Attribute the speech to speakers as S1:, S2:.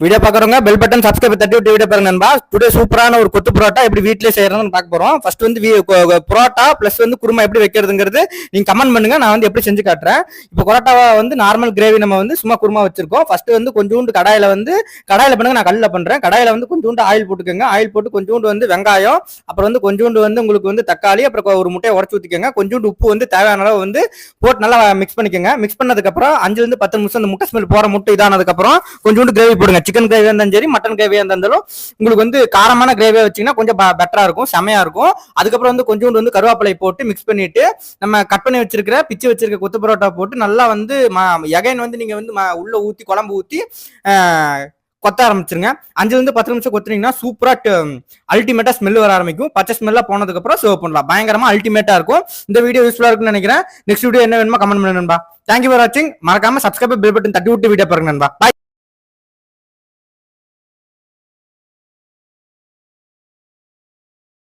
S1: Video பாக்குறவங்க bell button subscribe தட்டி விட்டு வீடியோ பாருங்க நண்பா. டுடே சூப்பரான ஒரு கொத்து புரோட்டா எப்படி வீட்டிலே செய்யறதுன்னு பார்க்க போறோம். ஃபர்ஸ்ட் வந்து புரோட்டா பிளஸ் வந்து குருமா எப்படி வைக்கிறதுங்கிறது நீங்க கமெண்ட் பண்ணுங்க நான் வந்து எப்படி செஞ்சு காட்டுறேன். இப்போ பரோட்டாவை வந்து நார்மல் கிரேவி நம்ம வந்து சும்மா குருமா வச்சிருக்கோம். ஃபர்ஸ்ட் வந்து கொஞ்சோண்டு கடாயில வந்து கடாயில பண்ணுங்க நான் கல்லில் பண்றேன். கடாயில வந்து கொஞ்சோண்டு ஆயில் போட்டுக்கோங்க. ஆயில் போட்டு கொஞ்சோண்டு வந்து வெங்காயம் அப்புறம் வந்து கொஞ்சோண்டு வந்து உங்களுக்கு வந்து தக்காளி அப்புறம் ஒரு முட்டையை உடச்சு ஊத்திக்கோங்க. கொஞ்சோண்டு உப்பு வந்து தேவையான அளவு வந்து போட்டு நல்லா மிக்ஸ் பண்ணிக்கோங்க. மிக்ஸ் பண்ணதுக்கு அப்புறம் அஞ்சுல இருந்து பத்து நிமிஷம் அந்த முட்டை ஸ்மெல் போற முட்டை இதானதுக்கு அப்புறம் கொஞ்சோண்டு கிரேவி போடுங்க. சிக்கன் கிரேவியா இருந்தாலும் சரி மட்டன் கிரேவியா இருந்தாலும் உங்களுக்கு வந்து காரமான கிரேவியா வச்சீங்கன்னா கொஞ்சம் பெட்டரா இருக்கும் செமையா இருக்கும். அதுக்கப்புறம் வந்து கொஞ்சோண்டு வந்து கருவேப்பிலை போட்டு மிக்ஸ் பண்ணிட்டு நம்ம கட் பண்ணி வச்சிருக்கிற பிச்சு வச்சிருக்க கொத்து பரோட்டா போட்டு நல்லா வந்து எகைன் வந்து நீங்க வந்து ம- உள்ள ஊத்தி குழம்பு ஊத்தி கொத்த ஆரம்பிச்சிருங்க. அஞ்சுல இருந்து பத்து நிமிஷம் கொத்துனீங்கன்னா சூப்பரா அல்டிமேட்டா ஸ்மெல் வர ஆரம்பிக்கும். பச்சை ஸ்மெல்லா போனதுக்கு அப்புறம் சர்வ் பண்ணலாம். பயங்கரமா அல்டிமேட்டா இருக்கும். இந்த வீடியோ யூஸ்ஃபுல்லா இருக்கும்னு நினைக்கிறேன். நெக்ஸ்ட் வீடியோ என்ன வேணுமோ கமெண்ட் பண்ணுங்க நண்பா. தேங்க்யூ ஃபார் வாட்சிங் மறக்காம சப்ஸ்கிரைப் பில் பட்டன் தட்டி விட்டு வீடியோ பாருங்க நண்பா. பாய்